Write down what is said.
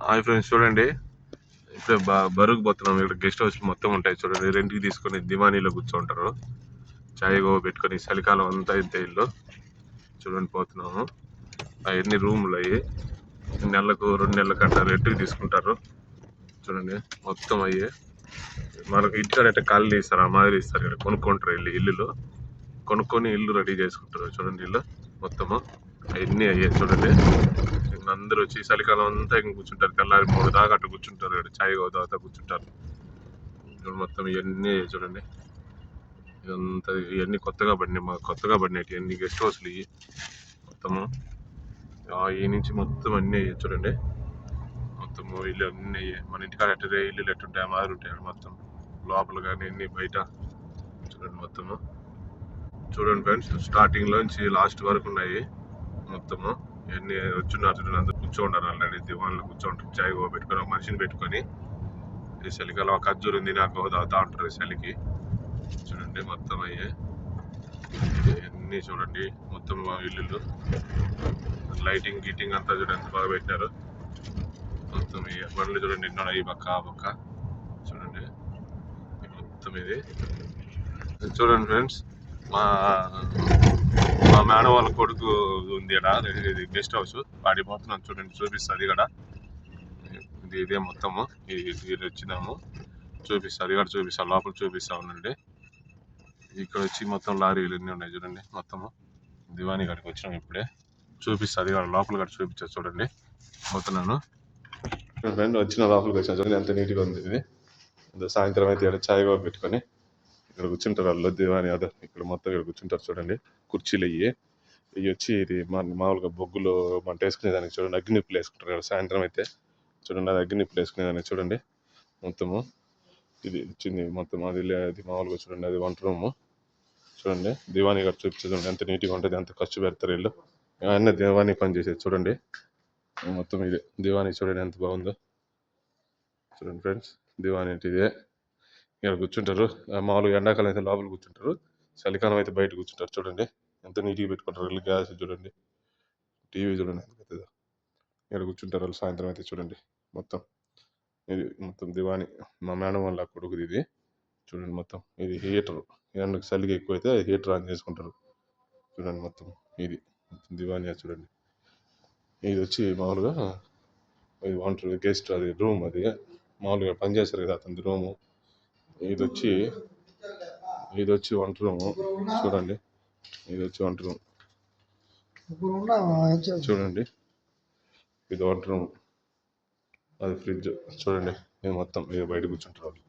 Hi friends చూడండి. ఇప్పుడే బా బరువుకు పోతున్నాం. ఇక్కడ గెస్ట్ హౌస్ మొత్తం ఉంటాయి చూడండి. రెంట్కి తీసుకొని దివానీలో కూర్చుంటారు. చాయ్ గో పెట్టుకొని చలికాలం అంతా ఇంత ఇల్లు. చూడండి పోతున్నాము. అవన్నీ రూములు అయ్యి? నెలకు రెండు నెలల కట్ట రెంట్కి తీసుకుంటారు. చూడండి మొత్తం అయ్యి. మనకు ఇంటికాడ అయితే ఖాళీ ఇస్తారు ఆ మాదిరి ఇస్తారు ఇక్కడ కొనుక్కుంటారు ఇల్లు ఇల్లులో. కొనుక్కొని ఇల్లు రెడీ చేసుకుంటారు. చూడండి ఇల్లు మొత్తము. అవన్నీ అయ్యాయి చూడండి. అందరూ వచ్చి చలికాలం అంతా ఇంక కూర్చుంటారు తెల్లారి మూడు దాకా అట్లా కూర్చుంటారు ఇక్కడ చాయ్ తాగుతా కూర్చుంటారు. మొత్తం ఇవన్నీ చూడండి. ఇదంతా ఇవన్నీ కొత్తగా పడినాయి మాకు కొత్తగా పడినాయి ఇవన్నీ గెస్ట్ హౌస్లు ఇవి. మొత్తము. ఆ ఈ నుంచి మొత్తం అన్నీ చూడండి. మొత్తము ఇల్లు అన్నీ మన ఇంటికాడ ఎట్ట ఇల్లు ఎట్టుంటాయి మాదిరి ఉంటాయి మొత్తం. లోపల కానీ అన్ని బయట. చూడండి మొత్తము. చూడండి ఫ్రెండ్స్ స్టార్టింగ్లో నుంచి లాస్ట్ వరకు ఉన్నాయి మొత్తము. ఎన్ని వచ్చున్నారు చూడండి అందరూ కూర్చోండారు ఆల్రెడీ దివాన్లు కూర్చోంటారు. చాయ్ పెట్టుకొని ఒక మనిషిని పెట్టుకొని. ఈ చలికాలం ఒక ఖర్జూరు ఉంది నాకు తాగుతా ఉంటారు ఈ చలికి చూడండి మొత్తం అయ్యే. అన్నీ చూడండి మొత్తం మా ఇల్లు లైటింగ్ గీటింగ్ అంతా చూడండి ఎంత బాగా పెట్టినారు మొత్తం ఈ బండ్లు చూడండి ఎన్నో ఈ పక్క ఆ పక్క. చూడండి మొత్తం ఇది. చూడండి ఫ్రెండ్స్ మా మా మేడం వాళ్ళ కొడుకు ఉంది ఇక్కడ ఇది గెస్ట్ హౌస్ వాడి పోతున్నాను చూడండి చూపిస్తుంది ఇక్కడ ఇది ఇదే మొత్తము. ఇది వచ్చినాము. చూపిస్తారు ఇక్కడ చూపిస్తాను లోపల చూపిస్తా ఉండండి. ఇక్కడ వచ్చి మొత్తం లారీలు అన్నీ ఉన్నాయి చూడండి మొత్తము. దివాణి కాడికి వచ్చినాం ఇప్పుడే. చూపిస్తుంది ఇక్కడ లోపల కాడ చూపించారు చూడండి. పోతున్నాను ఫ్రెండ్ వచ్చిన లోపలికి వచ్చాను చూడండి ఎంత నీట్గా ఉంది ఇది. సాయంత్రం అయితే ఇక్కడ చాయ్ కూడా పెట్టుకొని. ఇక్కడ కూర్చుంటారు వాళ్ళు అని అదే ఇక్కడ మొత్తం ఇక్కడ కూర్చుంటారు చూడండి. కుర్చీలు అయ్యి ఇవి వచ్చి ఇది మా మామూలుగా బొగ్గులు మంట వేసుకునే దానికి చూడండి. అగ్ని నిప్పులు వేసుకుంటారు ఇక్కడ సాయంత్రం అయితే. చూడండి అది అగ్గి నిప్పులు వేసుకునే దానికి చూడండి. మొత్తము. ఇది వచ్చింది మొత్తం. అది అది మామూలుగా చూడండి అది వంట రూము. చూడండి దివాణి గారు చూపించే చూడండి. ఎంత నీట్గా ఉంటుంది ఎంత ఖర్చు పెడతారు వీళ్ళు. అన్నీ దివాణి పని చేసేది చూడండి. మొత్తం ఇది. దివాణి చూడండి ఎంత బాగుందో. చూడండి ఫ్రెండ్స్ దివాణి అంటే ఇదే. ఇక్కడ కూర్చుంటారు. మామూలుగా ఎండాకాలం అయితే లోపల కూర్చుంటారు. చలికాలం అయితే బయట కూర్చుంటారు. చూడండి. ఎంత నీట్గా పెట్టుకుంటారు. వీళ్ళు గ్యాస్ చూడండి. టీవీ చూడండి. ఎంత ఇక్కడ కూర్చుంటారు వాళ్ళు సాయంత్రం అయితే చూడండి. మొత్తం. ఇది మొత్తం దివాణి మా మేడం వాళ్ళ కొడుకుది ఇది. చూడండి మొత్తం. ఇది హీటర్. ఎండకు చలి ఎక్కువ అయితే హీటర్ ఆన్ చేసుకుంటారు. చూడండి మొత్తం. ఇది మొత్తం దివాణి అది చూడండి. ఇది వచ్చి మామూలుగా ఇది వంట గెస్ట్ అది రూమ్ అది. మామూలుగా పనిచేస్తారు కదా అతని రూము. ఇది వచ్చి ఇది వచ్చి వంట రూము చూడండి. ఇది వచ్చి వంట రూమ్ చూడండి. ఇది వంట రూమ్ అది ఫ్రిడ్జ్ చూడండి. మేము మొత్తం. ఇది బయట కూర్చుంటారు వాళ్ళు.